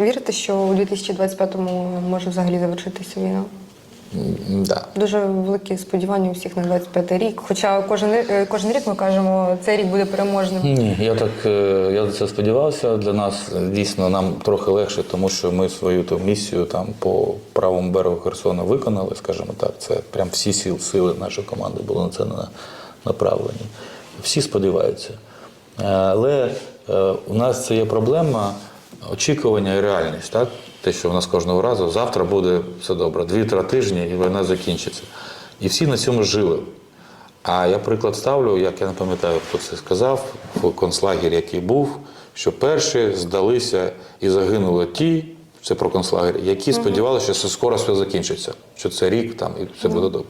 Вірите, що у 2025-му може взагалі завершитися війна? Да. Дуже великі сподівання у всіх на 25 рік. Хоча кожен, е, кожен рік ми кажемо, цей рік буде переможним. Ні, я так е, я це сподівався. Для нас дійсно нам трохи легше, тому що ми свою ту місію там по правому берегу Херсона виконали, скажімо так. Це прям всі сил, сили нашої команди були на це на- направлені. Всі сподіваються. Е, Але у нас це є проблема очікування і реальність. Так? Те, що у нас кожного разу завтра буде все добре, дві-три тижні і війна закінчиться. І всі на цьому жили. А я приклад ставлю, як я не пам'ятаю, хто це сказав, в концлагері, який був, що перші здалися і загинули ті, це про концлагер, які сподівалися, що скоро все закінчиться, що це рік там і все буде добре.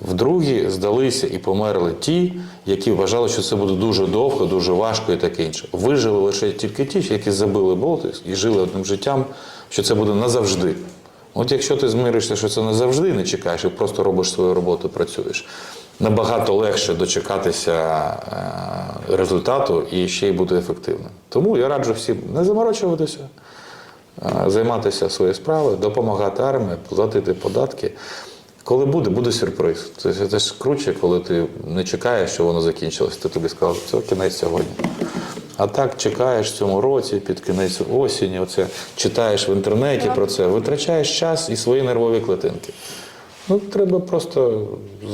Вдругі здалися і померли ті, які вважали, що це буде дуже довго, дуже важко і таке інше. Вижили лише тільки ті, які забили болти і жили одним життям, що це буде назавжди. От якщо ти змиришся, що це назавжди не чекаєш і просто робиш свою роботу, працюєш, набагато легше дочекатися е, результату і ще й бути ефективним. Тому я раджу всім не заморочуватися, е, займатися своєю справою, допомагати армії, платити податки. Коли буде, буде сюрприз. Це, це ж круче, коли ти не чекаєш, що воно закінчилось. Ти тобі сказав, це кінець сьогодні. А так чекаєш в цьому році, під кінець осені, оце читаєш в інтернеті про це, витрачаєш час і свої нервові клетинки. Ну, треба просто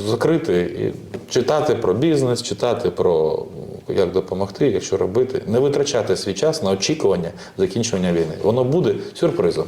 закрити і читати про бізнес, читати про як допомогти, якщо робити, не витрачати свій час на очікування закінчення війни. Воно буде сюрпризом.